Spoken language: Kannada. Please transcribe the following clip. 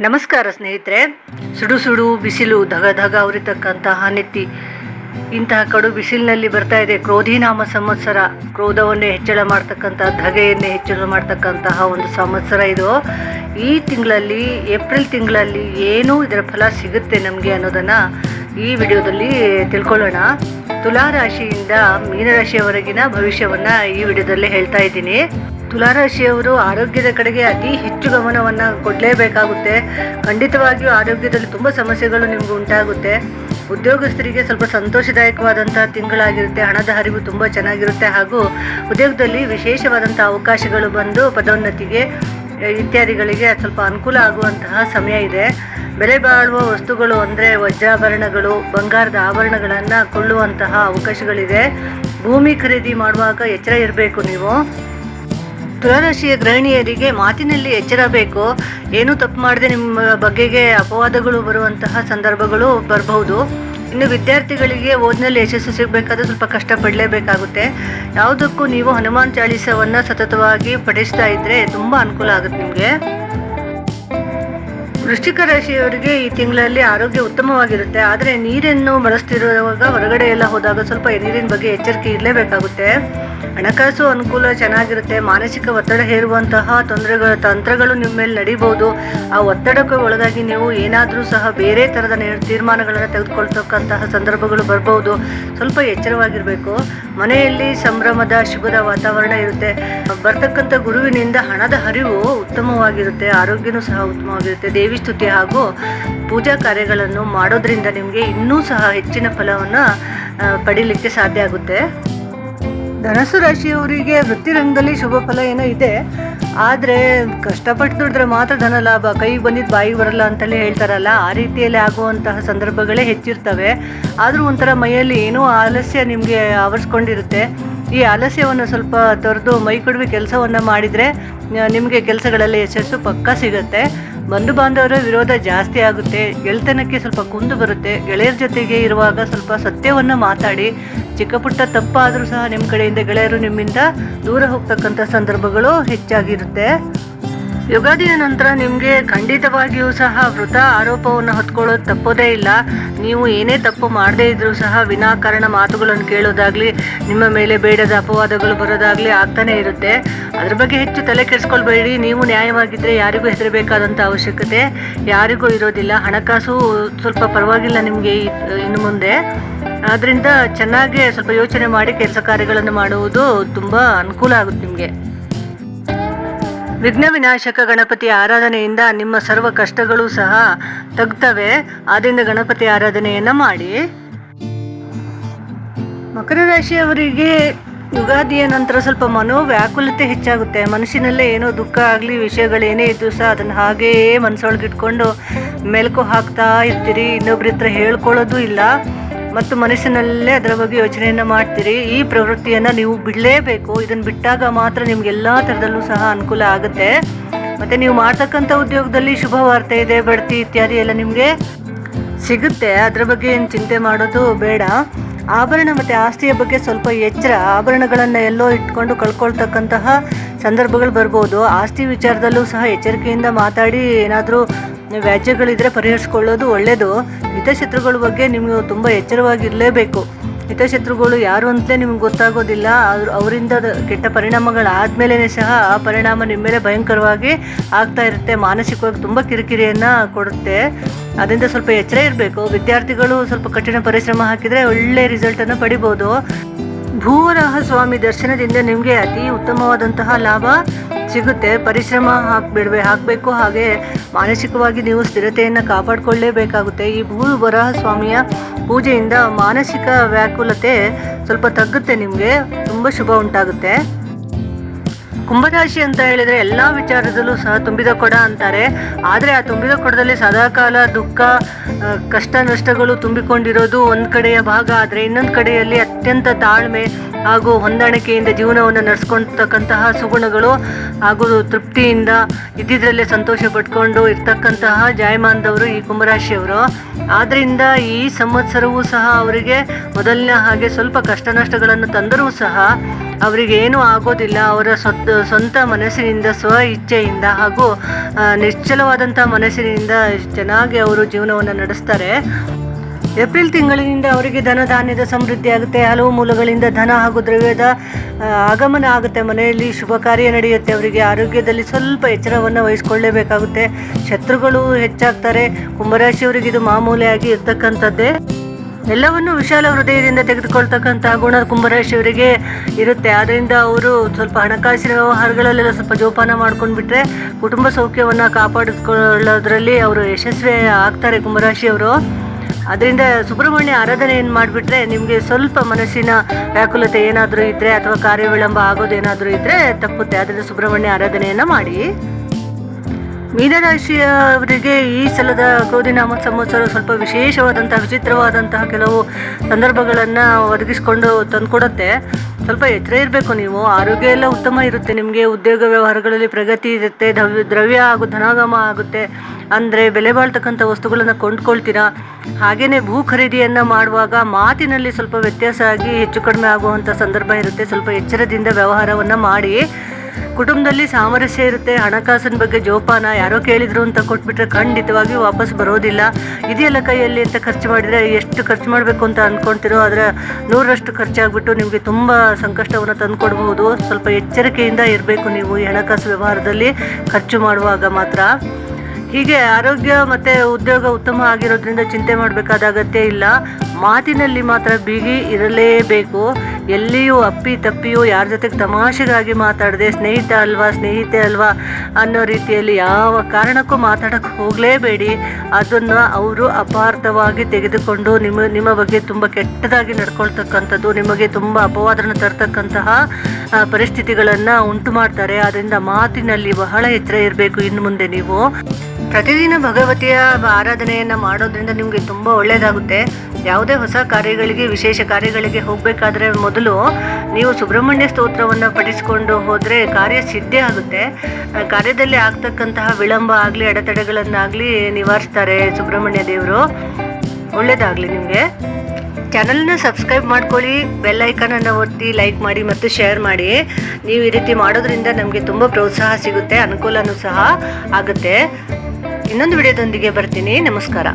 ನಮಸ್ಕಾರ ಸ್ನೇಹಿತರೆ. ಸುಡು ಸುಡು ಬಿಸಿಲು, ಧಗ ಧಗ ಉರಿತಕ್ಕಂತಹ ನೆತ್ತಿ. ಇಂತಹ ಕಡು ಬಿಸಿಲಿನಲ್ಲಿ ಬರ್ತಾ ಇದೆ ಕ್ರೋಧಿನಾಮ ಸಂವತ್ಸರ. ಕ್ರೋಧವನ್ನೇ ಹೆಚ್ಚಳ ಮಾಡ್ತಕ್ಕಂತಹ ಧಗೆಯನ್ನೇ ಹೆಚ್ಚಳ ಮಾಡ್ತಕ್ಕಂತಹ ಒಂದು ಸಂವತ್ಸರ ಇದು. ಈ ತಿಂಗಳಲ್ಲಿ, ಏಪ್ರಿಲ್ ತಿಂಗಳಲ್ಲಿ ಏನು ಇದರ ಫಲ ಸಿಗುತ್ತೆ ನಮಗೆ ಅನ್ನೋದನ್ನು ಈ ವಿಡಿಯೋದಲ್ಲಿ ತಿಳ್ಕೊಳ್ಳೋಣ. ತುಲಾ ರಾಶಿಯಿಂದ ಮೀನರಾಶಿಯವರೆಗಿನ ಭವಿಷ್ಯವನ್ನು ಈ ವಿಡಿಯೋದಲ್ಲಿ ಹೇಳ್ತಾ ಇದ್ದೀನಿ. ತುಲಾರಾಶಿಯವರು ಆರೋಗ್ಯದ ಕಡೆಗೆ ಅತಿ ಹೆಚ್ಚು ಗಮನವನ್ನು ಕೊಡಲೇಬೇಕಾಗುತ್ತೆ. ಖಂಡಿತವಾಗಿಯೂ ಆರೋಗ್ಯದಲ್ಲಿ ತುಂಬ ಸಮಸ್ಯೆಗಳು ನಿಮ್ಗೆ ಉಂಟಾಗುತ್ತೆ. ಉದ್ಯೋಗಸ್ಥರಿಗೆ ಸ್ವಲ್ಪ ಸಂತೋಷದಾಯಕವಾದಂಥ ತಿಂಗಳಾಗಿರುತ್ತೆ. ಹಣದ ಹರಿವು ತುಂಬ ಚೆನ್ನಾಗಿರುತ್ತೆ. ಹಾಗೂ ಉದ್ಯೋಗದಲ್ಲಿ ವಿಶೇಷವಾದಂಥ ಅವಕಾಶಗಳು ಬಂದು ಪದೋನ್ನತಿಗೆ ಇತ್ಯಾದಿಗಳಿಗೆ ಸ್ವಲ್ಪ ಅನುಕೂಲ ಆಗುವಂತಹ ಸಮಯ ಇದೆ. ಬೆಲೆ ಬಾಳುವ ವಸ್ತುಗಳು ಅಂದರೆ ವಜ್ರಾಭರಣಗಳು, ಬಂಗಾರದ ಆಭರಣಗಳನ್ನು ಕೊಳ್ಳುವಂತಹ ಅವಕಾಶಗಳಿದೆ. ಭೂಮಿ ಖರೀದಿ ಮಾಡುವಾಗ ಎಚ್ಚರ ಇರಬೇಕು ನೀವು. ತುಲಾರಾಶಿಯ ಗೃಹಿಣಿಯರಿಗೆ ಮಾತಿನಲ್ಲಿ ಎಚ್ಚರ ಬೇಕು. ಏನೂ ತಪ್ಪು ಮಾಡದೆ ನಿಮ್ಮ ಬಗೆಗೆ ಅಪವಾದಗಳು ಬರುವಂತಹ ಸಂದರ್ಭಗಳು ಬರಬಹುದು. ಇನ್ನು ವಿದ್ಯಾರ್ಥಿಗಳಿಗೆ ಓದಿನಲ್ಲಿ ಯಶಸ್ಸು ಸಿಗಬೇಕಾದ್ರೆ ಸ್ವಲ್ಪ ಕಷ್ಟಪಡಲೇಬೇಕಾಗುತ್ತೆ. ಯಾವುದಕ್ಕೂ ನೀವು ಹನುಮಾನ್ ಚಾಳೀಸವನ್ನು ಸತತವಾಗಿ ಪಠಿಸ್ತಾ ಇದ್ದರೆ ತುಂಬ ಅನುಕೂಲ ಆಗುತ್ತೆ ನಿಮಗೆ. ವೃಶ್ಚಿಕ ರಾಶಿಯವರಿಗೆ ಈ ತಿಂಗಳಲ್ಲಿ ಆರೋಗ್ಯ ಉತ್ತಮವಾಗಿರುತ್ತೆ. ಆದರೆ ನೀರನ್ನು ಬಳಸ್ತಿರುವಾಗ ಹೊರಗಡೆ ಎಲ್ಲ ಹೋದಾಗ ಸ್ವಲ್ಪ ನೀರಿನ ಬಗ್ಗೆ ಎಚ್ಚರಿಕೆ ಇರಲೇಬೇಕಾಗುತ್ತೆ. ಹಣಕಾಸು ಅನುಕೂಲ ಚೆನ್ನಾಗಿರುತ್ತೆ. ಮಾನಸಿಕ ಒತ್ತಡ ಹೇರುವಂತಹ ತೊಂದರೆಗಳು ತಂತ್ರಗಳು ನಿಮ್ಮ ಮೇಲೆ ನಡಿಬೋದು. ಆ ಒತ್ತಡಕ್ಕೆ ಒಳಗಾಗಿ ನೀವು ಏನಾದರೂ ಸಹ ಬೇರೆ ಥರದ ತೀರ್ಮಾನಗಳನ್ನು ತೆಗೆದುಕೊಳ್ತಕ್ಕಂತಹ ಸಂದರ್ಭಗಳು ಬರಬಹುದು ಸ್ವಲ್ಪ ಎಚ್ಚರವಾಗಿರಬೇಕು. ಮನೆಯಲ್ಲಿ ಸಂಭ್ರಮದ, ಶುಭದ ವಾತಾವರಣ ಇರುತ್ತೆ. ಬರ್ತಕ್ಕಂಥ ಗುರುವಿನಿಂದ ಹಣದ ಹರಿವು ಉತ್ತಮವಾಗಿರುತ್ತೆ. ಆರೋಗ್ಯನೂ ಸಹ ಉತ್ತಮವಾಗಿರುತ್ತೆ. ದೇವಿ ಸ್ತುತಿ ಹಾಗೂ ಪೂಜಾ ಕಾರ್ಯಗಳನ್ನು ಮಾಡೋದ್ರಿಂದ ನಿಮಗೆ ಇನ್ನೂ ಸಹ ಹೆಚ್ಚಿನ ಫಲವನ್ನು ಪಡೀಲಿಕ್ಕೆ ಸಾಧ್ಯ ಆಗುತ್ತೆ. ಧನಸು ರಾಶಿಯವರಿಗೆ ವೃತ್ತಿರಂಗದಲ್ಲಿ ಶುಭ ಫಲ ಏನೋ ಇದೆ. ಆದರೆ ಕಷ್ಟಪಟ್ಟು ದುಡಿದ್ರೆ ಮಾತ್ರ ಧನ ಲಾಭ. ಕೈಗೆ ಬಂದಿದ್ದು ಬಾಯಿಗೆ ಬರಲ್ಲ ಅಂತಲೇ ಹೇಳ್ತಾರಲ್ಲ, ಆ ರೀತಿಯಲ್ಲಿ ಆಗುವಂತಹ ಸಂದರ್ಭಗಳೇ ಹೆಚ್ಚಿರ್ತವೆ. ಆದರೂ ಒಂಥರ ಮೈಯಲ್ಲಿ ಏನೋ ಆಲಸ್ಯ ನಿಮಗೆ ಆವರಿಸ್ಕೊಂಡಿರುತ್ತೆ. ಈ ಆಲಸ್ಯವನ್ನು ಸ್ವಲ್ಪ ತೊರೆದು ಮೈ ಕೊಡುವೆ ಕೆಲಸವನ್ನು ಮಾಡಿದರೆ ನಿಮಗೆ ಕೆಲಸಗಳಲ್ಲಿ ಯಶಸ್ಸು ಪಕ್ಕ ಸಿಗುತ್ತೆ. ಬಂಧು ಬಾಂಧವರ ವಿರೋಧ ಜಾಸ್ತಿ ಆಗುತ್ತೆ, ಗೆಳೆತನಕ್ಕೆ ಸ್ವಲ್ಪ ಕುಂದು ಬರುತ್ತೆ, ಗೆಳೆಯರ ಜೊತೆಗೆ ಇರುವಾಗ ಸ್ವಲ್ಪ ಸತ್ಯವನ್ನು ಮಾತಾಡಿ, ಚಿಕ್ಕ ಪುಟ್ಟ ತಪ್ಪಾದರೂ ಸಹ ನಿಮ್ಮ ಕಡೆಯಿಂದ ಗೆಳೆಯರು ನಿಮ್ಮಿಂದ ದೂರ ಹೋಗ್ತಕ್ಕಂಥ ಸಂದರ್ಭಗಳು ಹೆಚ್ಚಾಗಿರುತ್ತೆ. ಯುಗಾದಿಯ ನಂತರ ನಿಮಗೆ ಖಂಡಿತವಾಗಿಯೂ ಸಹ ವೃತ ಆರೋಪವನ್ನು ಹೊತ್ಕೊಳ್ಳೋದು ತಪ್ಪೋದೇ ಇಲ್ಲ. ನೀವು ಏನೇ ತಪ್ಪು ಮಾಡದೇ ಇದ್ರೂ ಸಹ ವಿನಾಕಾರಣ ಮಾತುಗಳನ್ನು ಕೇಳೋದಾಗಲಿ, ನಿಮ್ಮ ಮೇಲೆ ಬೇಡದ ಅಪವಾದಗಳು ಬರೋದಾಗಲಿ ಆಗ್ತಾನೆ ಇರುತ್ತೆ. ಅದ್ರ ಬಗ್ಗೆ ಹೆಚ್ಚು ತಲೆ ಕೆಡಿಸ್ಕೊಳ್ಬೇಡಿ. ನೀವು ನ್ಯಾಯವಾಗಿದ್ದರೆ ಯಾರಿಗೂ ಹೆದರಬೇಕಾದಂಥ ಅವಶ್ಯಕತೆ ಯಾರಿಗೂ ಇರೋದಿಲ್ಲ. ಹಣಕಾಸು ಸ್ವಲ್ಪ ಪರವಾಗಿಲ್ಲ ನಿಮಗೆ ಇನ್ನು ಮುಂದೆ. ಆದ್ದರಿಂದ ಚೆನ್ನಾಗಿ ಸ್ವಲ್ಪ ಯೋಚನೆ ಮಾಡಿ ಕೆಲಸ ಕಾರ್ಯಗಳನ್ನು ಮಾಡುವುದು ತುಂಬ ಅನುಕೂಲ ಆಗುತ್ತೆ ನಿಮಗೆ. ವಿಘ್ನ ವಿನಾಶಕ ಗಣಪತಿ ಆರಾಧನೆಯಿಂದ ನಿಮ್ಮ ಸರ್ವ ಕಷ್ಟಗಳು ಸಹ ತಗ್ತವೆ. ಆದ್ದರಿಂದ ಗಣಪತಿ ಆರಾಧನೆಯನ್ನು ಮಾಡಿ. ಮಕರ ರಾಶಿಯವರಿಗೆ ಯುಗಾದಿಯ ನಂತರ ಸ್ವಲ್ಪ ಮನೋವ್ಯಾಕುಲತೆ ಹೆಚ್ಚಾಗುತ್ತೆ. ಮನಸ್ಸಿನಲ್ಲೇ ಏನೋ ದುಃಖ ಆಗಲಿ ವಿಷಯಗಳೇನೇ ಇದ್ದು ಸಹ ಅದನ್ನು ಹಾಗೇ ಮನಸ್ಸೊಳಗಿಟ್ಕೊಂಡು ಮೆಲುಕು ಹಾಕ್ತಾ ಇರ್ತೀರಿ. ಇನ್ನೊಬ್ರ ಹತ್ರ ಹೇಳ್ಕೊಳ್ಳೋದು ಇಲ್ಲ. ಮತ್ತು ಮನಸ್ಸಿನಲ್ಲೇ ಅದರ ಬಗ್ಗೆ ಯೋಚನೆಯನ್ನು ಮಾಡ್ತೀರಿ. ಈ ಪ್ರವೃತ್ತಿಯನ್ನು ನೀವು ಬಿಡಲೇಬೇಕು. ಇದನ್ನು ಬಿಟ್ಟಾಗ ಮಾತ್ರ ನಿಮಗೆಲ್ಲ ಥರದಲ್ಲೂ ಸಹ ಅನುಕೂಲ ಆಗುತ್ತೆ. ಮತ್ತು ನೀವು ಮಾಡ್ತಕ್ಕಂಥ ಉದ್ಯೋಗದಲ್ಲಿ ಶುಭ ವಾರ್ತೆ ಇದೆ, ಬಡ್ತಿ ಇತ್ಯಾದಿ ಎಲ್ಲ ನಿಮಗೆ ಸಿಗುತ್ತೆ. ಅದರ ಬಗ್ಗೆ ಏನು ಚಿಂತೆ ಮಾಡೋದು ಬೇಡ. ಆಭರಣ ಮತ್ತು ಆಸ್ತಿಯ ಬಗ್ಗೆ ಸ್ವಲ್ಪ ಎಚ್ಚರ. ಆಭರಣಗಳನ್ನು ಎಲ್ಲೋ ಇಟ್ಕೊಂಡು ಕಳ್ಕೊಳ್ತಕ್ಕಂತಹ ಸಂದರ್ಭಗಳು ಬರ್ಬೋದು. ಆಸ್ತಿ ವಿಚಾರದಲ್ಲೂ ಸಹ ಎಚ್ಚರಿಕೆಯಿಂದ ಮಾತಾಡಿ ಏನಾದರೂ ವ್ಯಾಜ್ಯಗಳಿದ್ರೆ ಪರಿಹರಿಸ್ಕೊಳ್ಳೋದು ಒಳ್ಳೆಯದು ಹಿತಶತ್ರುಗಳ ಬಗ್ಗೆ ನಿಮಗೆ ತುಂಬ ಎಚ್ಚರವಾಗಿರಲೇಬೇಕು. ಹಿತಶತ್ರುಗಳು ಯಾರು ಅಂತಲೇ ನಿಮ್ಗೆ ಗೊತ್ತಾಗೋದಿಲ್ಲ. ಅವ್ರು ಅವರಿಂದ ಕೆಟ್ಟ ಪರಿಣಾಮಗಳಾದ್ಮೇಲೆ ಸಹ ಆ ಪರಿಣಾಮ ನಿಮ್ಮ ಮೇಲೆ ಭಯಂಕರವಾಗಿ ಆಗ್ತಾ ಇರುತ್ತೆ. ಮಾನಸಿಕವಾಗಿ ತುಂಬ ಕಿರಿಕಿರಿಯನ್ನು ಕೊಡುತ್ತೆ. ಅದರಿಂದ ಸ್ವಲ್ಪ ಎಚ್ಚರ ಇರಬೇಕು. ವಿದ್ಯಾರ್ಥಿಗಳು ಸ್ವಲ್ಪ ಕಠಿಣ ಪರಿಶ್ರಮ ಹಾಕಿದರೆ ಒಳ್ಳೆಯ ರಿಸಲ್ಟನ್ನು ಪಡಿಬೋದು. ಭೂವರಾಹ ಸ್ವಾಮಿ ದರ್ಶನದಿಂದ ನಿಮಗೆ ಅತಿ ಉತ್ತಮವಾದಂತಹ ಲಾಭ ಸಿಗುತ್ತೆ. ಪರಿಶ್ರಮ ಹಾಕ್ಬಿಡ್ಬೆ ಹಾಕಬೇಕು. ಹಾಗೆ ಮಾನಸಿಕವಾಗಿ ನೀವು ಸ್ಥಿರತೆಯನ್ನು ಕಾಪಾಡಿಕೊಳ್ಳೇಬೇಕಾಗುತ್ತೆ. ಈ ಭೂ ವರಾಹ ಸ್ವಾಮಿಯ ಪೂಜೆಯಿಂದ ಮಾನಸಿಕ ವ್ಯಾಕುಲತೆ ಸ್ವಲ್ಪ ತಗ್ಗುತ್ತೆ ನಿಮಗೆ. ತುಂಬ ಶುಭ ಉಂಟಾಗುತ್ತೆ. ಕುಂಭರಾಶಿ ಅಂತ ಹೇಳಿದ್ರೆ ಎಲ್ಲ ವಿಚಾರದಲ್ಲೂ ಸಹ ತುಂಬಿದ ಕೊಡ ಅಂತಾರೆ. ಆದರೆ ಆ ತುಂಬಿದ ಕೊಡದಲ್ಲಿ ಸದಾಕಾಲ ದುಃಖ ಕಷ್ಟ ನಷ್ಟಗಳು ತುಂಬಿಕೊಂಡಿರೋದು ಒಂದು ಕಡೆಯ ಭಾಗ. ಆದರೆ ಇನ್ನೊಂದು ಕಡೆಯಲ್ಲಿ ಅತ್ಯಂತ ತಾಳ್ಮೆ ಹಾಗೂ ಹೊಂದಾಣಿಕೆಯಿಂದ ಜೀವನವನ್ನು ನಡೆಸ್ಕೊಳ್ತಕ್ಕಂತಹ ಸುಗುಣಗಳು ಹಾಗೂ ತೃಪ್ತಿಯಿಂದ ಇದ್ದಿದ್ರಲ್ಲೇ ಸಂತೋಷ ಪಟ್ಕೊಂಡು ಇರ್ತಕ್ಕಂತಹ ಜಾಯಮಾನ್ದವರು ಈ ಕುಂಭರಾಶಿಯವರು. ಆದ್ದರಿಂದ ಈ ಸಂವತ್ಸರವೂ ಸಹ ಅವರಿಗೆ ಮೊದಲಿನ ಹಾಗೆ ಸ್ವಲ್ಪ ಕಷ್ಟ ನಷ್ಟಗಳನ್ನು ತಂದರೂ ಸಹ ಅವರಿಗೆ ಏನೂ ಆಗೋದಿಲ್ಲ, ಅವರ ಸ್ವಂತ ಸ್ವಂತ ಮನಸ್ಸಿನಿಂದ, ಸ್ವ ಇಚ್ಛೆಯಿಂದ ಹಾಗೂ ನಿಶ್ಚಲವಾದಂಥ ಮನಸ್ಸಿನಿಂದ ಚೆನ್ನಾಗಿ ಅವರು ಜೀವನವನ್ನು ನಡೆಸ್ತಾರೆ. ಏಪ್ರಿಲ್ ತಿಂಗಳಿನಿಂದ ಅವರಿಗೆ ಧನ ಧಾನ್ಯದ ಸಮೃದ್ಧಿ ಆಗುತ್ತೆ. ಹಲವು ಮೂಲಗಳಿಂದ ಧನ ಹಾಗೂ ದ್ರವ್ಯದ ಆಗಮನ ಆಗುತ್ತೆ. ಮನೆಯಲ್ಲಿ ಶುಭ ಕಾರ್ಯ ನಡೆಯುತ್ತೆ. ಅವರಿಗೆ ಆರೋಗ್ಯದಲ್ಲಿ ಸ್ವಲ್ಪ ಎಚ್ಚರವನ್ನು ವಹಿಸ್ಕೊಳ್ಳೇಬೇಕಾಗುತ್ತೆ. ಶತ್ರುಗಳು ಹೆಚ್ಚಾಗ್ತಾರೆ. ಕುಂಭರಾಶಿಯವರಿಗೆ ಇದು ಮಾಮೂಲಿಯಾಗಿ ಇರ್ತಕ್ಕಂಥದ್ದೇ. ಎಲ್ಲವನ್ನು ವಿಶಾಲ ಹೃದಯದಿಂದ ತೆಗೆದುಕೊಳ್ತಕ್ಕಂಥ ಗುಣ ಕುಂಭರಾಶಿಯವರಿಗೆ ಇರುತ್ತೆ. ಆದ್ದರಿಂದ ಅವರು ಸ್ವಲ್ಪ ಹಣಕಾಸಿನ ವ್ಯವಹಾರಗಳಲ್ಲೆಲ್ಲ ಸ್ವಲ್ಪ ಜೋಪಾನ ಮಾಡ್ಕೊಂಡ್ಬಿಟ್ರೆ ಕುಟುಂಬ ಸೌಖ್ಯವನ್ನು ಕಾಪಾಡಿಕೊಳ್ಳೋದ್ರಲ್ಲಿ ಅವರು ಯಶಸ್ವಿ ಆಗ್ತಾರೆ ಕುಂಭರಾಶಿಯವರು ಅದರಿಂದ ಸುಬ್ರಹ್ಮಣ್ಯ ಆರಾಧನೆಯನ್ನು ಮಾಡಿಬಿಟ್ರೆ ನಿಮಗೆ ಸ್ವಲ್ಪ ಮನಸ್ಸಿನ ವ್ಯಾಕುಲತೆ ಏನಾದರೂ ಇದ್ದರೆ ಅಥವಾ ಕಾರ್ಯ ವಿಳಂಬ ಆಗೋದೇನಾದರೂ ಇದ್ದರೆ ತಪ್ಪುತ್ತೆ. ಅದರಿಂದ ಸುಬ್ರಹ್ಮಣ್ಯ ಆರಾಧನೆಯನ್ನು ಮಾಡಿ. ಮೀನರಾಶಿಯವರಿಗೆ ಈ ಸಲದ ಕ್ರೋಧಿನಾಮ ಸಂವತ್ಸರ ಸ್ವಲ್ಪ ವಿಶೇಷವಾದಂತಹ, ವಿಚಿತ್ರವಾದಂತಹ ಕೆಲವು ಸಂದರ್ಭಗಳನ್ನು ಒದಗಿಸಿಕೊಂಡು ತಂದುಕೊಡುತ್ತೆ. ಸ್ವಲ್ಪ ಎಚ್ಚರ ಇರಬೇಕು ನೀವು. ಆರೋಗ್ಯ ಎಲ್ಲ ಉತ್ತಮ ಇರುತ್ತೆ. ನಿಮಗೆ ಉದ್ಯೋಗ ವ್ಯವಹಾರಗಳಲ್ಲಿ ಪ್ರಗತಿ ಇರುತ್ತೆ. ದ್ರವ್ಯ ಹಾಗೂ ಧನಾಗಮ ಆಗುತ್ತೆ. ಅಂದರೆ ಬೆಲೆ ಬಾಳ್ತಕ್ಕಂಥ ವಸ್ತುಗಳನ್ನು ಕೊಂಡ್ಕೊಳ್ತೀರಾ? ಹಾಗೆಯೇ ಭೂ ಖರೀದಿಯನ್ನು ಮಾಡುವಾಗ ಮಾತಿನಲ್ಲಿ ಸ್ವಲ್ಪ ವ್ಯತ್ಯಾಸ ಆಗಿ ಹೆಚ್ಚು ಕಡಿಮೆ ಆಗುವಂಥ ಸಂದರ್ಭ ಇರುತ್ತೆ. ಸ್ವಲ್ಪ ಎಚ್ಚರದಿಂದ ವ್ಯವಹಾರವನ್ನು ಮಾಡಿ ಕುಟುಂಬದಲ್ಲಿ ಸಾಮರಸ್ಯ ಇರುತ್ತೆ, ಹಣಕಾಸಿನ ಬಗ್ಗೆ ಜೋಪಾನ, ಯಾರೋ ಕೇಳಿದ್ರು ಅಂತ ಕೊಟ್ಬಿಟ್ರೆ ಖಂಡಿತವಾಗಿಯೂ ವಾಪಸ್ ಬರೋದಿಲ್ಲ. ಇದೆಯಲ್ಲ ಕೈಯಲ್ಲಿ ಅಂತ ಖರ್ಚು ಮಾಡಿದರೆ ಎಷ್ಟು ಖರ್ಚು ಮಾಡಬೇಕು ಅಂತ ಅಂದ್ಕೊಳ್ತಿರೋ ಆದರೆ ನೂರರಷ್ಟು ಖರ್ಚಾಗ್ಬಿಟ್ಟು ನಿಮಗೆ ತುಂಬ ಸಂಕಷ್ಟವನ್ನು ತಂದುಕೊಡ್ಬೋದು ಸ್ವಲ್ಪ ಎಚ್ಚರಿಕೆಯಿಂದ ಇರಬೇಕು ನೀವು ಈ ಹಣಕಾಸು ವ್ಯವಹಾರದಲ್ಲಿ, ಖರ್ಚು ಮಾಡುವಾಗ ಮಾತ್ರ. ಹೀಗೆ ಆರೋಗ್ಯ ಮತ್ತು ಉದ್ಯೋಗ ಉತ್ತಮ ಆಗಿರೋದ್ರಿಂದ ಚಿಂತೆ ಮಾಡಬೇಕಾದ ಅಗತ್ಯ ಇಲ್ಲ. ಮಾತಿನಲ್ಲಿ ಮಾತ್ರ ಬಿಗಿ ಇರಲೇಬೇಕು. ಎಲ್ಲಿಯೂ ಅಪ್ಪಿ ತಪ್ಪಿಯೂ, ಯಾರ ಜೊತೆಗೆ ತಮಾಷೆಗಾಗಿ ಮಾತಾಡದೆ, ಸ್ನೇಹಿತ ಅಲ್ವಾ, ಸ್ನೇಹಿತೆ ಅಲ್ವಾ ಅನ್ನೋ ರೀತಿಯಲ್ಲಿ ಯಾವ ಕಾರಣಕ್ಕೂ ಮಾತಾಡೋಕ್ಕೆ ಹೋಗಲೇಬೇಡಿ. ಅದನ್ನು ಅವರು ಅಪಾರ್ಥವಾಗಿ ತೆಗೆದುಕೊಂಡು ನಿಮ್ಮ ನಿಮ್ಮ ಬಗ್ಗೆ ತುಂಬ ಕೆಟ್ಟದಾಗಿ ನಡ್ಕೊಳ್ತಕ್ಕಂಥದ್ದು, ನಿಮಗೆ ತುಂಬ ಅಪವಾದನ ತರ್ತಕ್ಕಂತಹ ಪರಿಸ್ಥಿತಿಗಳನ್ನು ಉಂಟು ಮಾಡ್ತಾರೆ ಅದರಿಂದ ಮಾತಿನಲ್ಲಿ ಬಹಳ ಎಚ್ಚರ ಇರಬೇಕು ಇನ್ನು ಮುಂದೆ ನೀವು. ಪ್ರತಿದಿನ ಭಗವತಿಯ ಆರಾಧನೆಯನ್ನು ಮಾಡೋದ್ರಿಂದ ನಿಮಗೆ ತುಂಬ ಒಳ್ಳೆಯದಾಗುತ್ತೆ ಯಾವುದೇ ಹೊಸ ಕಾರ್ಯಗಳಿಗೆ, ವಿಶೇಷ ಕಾರ್ಯಗಳಿಗೆ ಹೋಗಬೇಕಾದ್ರೆ ಮೊದಲು ನೀವು ಸುಬ್ರಹ್ಮಣ್ಯ ಸ್ತೋತ್ರವನ್ನು ಪಠಿಸಿಕೊಂಡು ಹೋದರೆ ಕಾರ್ಯ ಸಿದ್ಧಿ ಆಗುತ್ತೆ. ಕಾರ್ಯದಲ್ಲಿ ಆಗ್ತಕ್ಕಂತಹ ವಿಳಂಬ ಆಗಲಿ, ಅಡೆತಡೆಗಳನ್ನಾಗಲಿ ನಿವಾರಿಸ್ತಾರೆ ಸುಬ್ರಹ್ಮಣ್ಯ ದೇವರು. ಒಳ್ಳೆಯದಾಗಲಿ ನಿಮಗೆ. ಚಾನಲ್ನ ಸಬ್ಸ್ಕ್ರೈಬ್ ಮಾಡ್ಕೊಳ್ಳಿ, ಬೆಲ್ ಐಕನನ್ನು ಒತ್ತಿ ಲೈಕ್ ಮಾಡಿ ಮತ್ತು ಶೇರ್ ಮಾಡಿ. ನೀವು ಈ ರೀತಿ ಮಾಡೋದ್ರಿಂದ ನಮಗೆ ತುಂಬ ಪ್ರೋತ್ಸಾಹ ಸಿಗುತ್ತೆ, ಅನುಕೂಲನೂ ಸಹ ಆಗುತ್ತೆ. ಇನ್ನೊಂದು ವಿಡಿಯೋದೊಂದಿಗೆ ಬರ್ತೀನಿ. ನಮಸ್ಕಾರ.